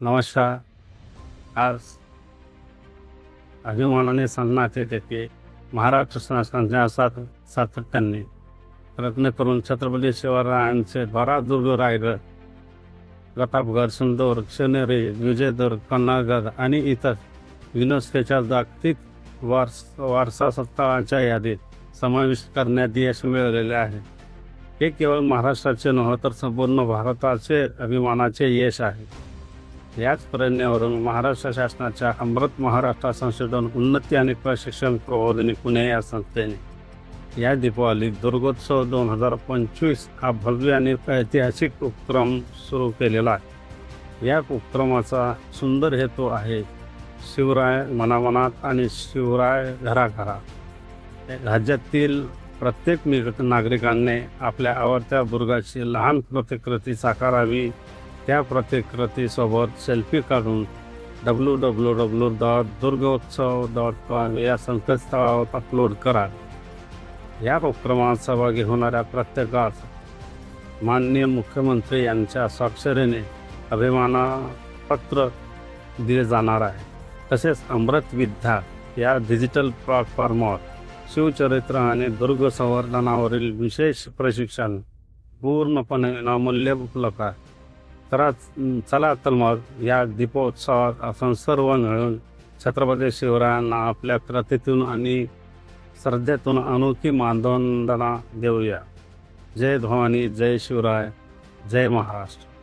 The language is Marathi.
नमस्कार. आज अभिमानाने सांगण्यात येते की महाराष्ट्र शासनाच्या सात सातत्याने प्रयत्न करून छत्रपती शिवरायांचे बारा दुर्ग रायगड प्रतापगड सुंदर शनेरी विजयदुर्ग कन्नागड आणि इतर युनेस्कोच्या जागतिक वारस वारसा सत्ताच्या यादीत समाविष्ट करण्यात यश मिळालेले आहे. हे केवळ महाराष्ट्राचे नव्हे तर संपूर्ण भारताचे अभिमानाचे यश आहे. याच प्रेरणेवरून महाराष्ट्र शासनाच्या अमृत महाराष्ट्र संशोधन उन्नती आणि प्रशिक्षण प्रबोधनी पुणे या संस्थेने या दीपावली दुर्गोत्सव दोन हजार पंचवीस हा भव्य आणि ऐतिहासिक उपक्रम सुरू केलेला आहे. या उपक्रमाचा सुंदर हेतू आहे शिवराय मनामनात आणि शिवराय घराघरात. राज्यातील प्रत्येक निग- नागरिकांनी आपल्या आवडत्या दुर्गाची लहान प्रतिकृती साकारावी त्या प्रतिकृतीसोबत सेल्फी काढून W W W dot Durgotsav dot com या संकेतस्थळावर अपलोड करा. या उपक्रमात सहभागी होणाऱ्या प्रत्येकास माननीय मुख्यमंत्री यांच्या स्वाक्षरीने अभिमानपत्र दिले जाणार आहे. तसेच अमृत विद्या या डिजिटल प्लॅटफॉर्मवर शिवचरित्र आणि दुर्ग संवर्धनावरील विशेष प्रशिक्षण पूर्णपणे नामूल्य उपलब्ध आहे. तर चला तर मग या दीपोत्सवात आपण सर्व मिळून छत्रपती शिवरायांना आपल्या कृतीतून आणि श्रद्धेतून अनोखी मानवंदना देऊया. जय भवानी जय शिवराय जय महाराष्ट्र.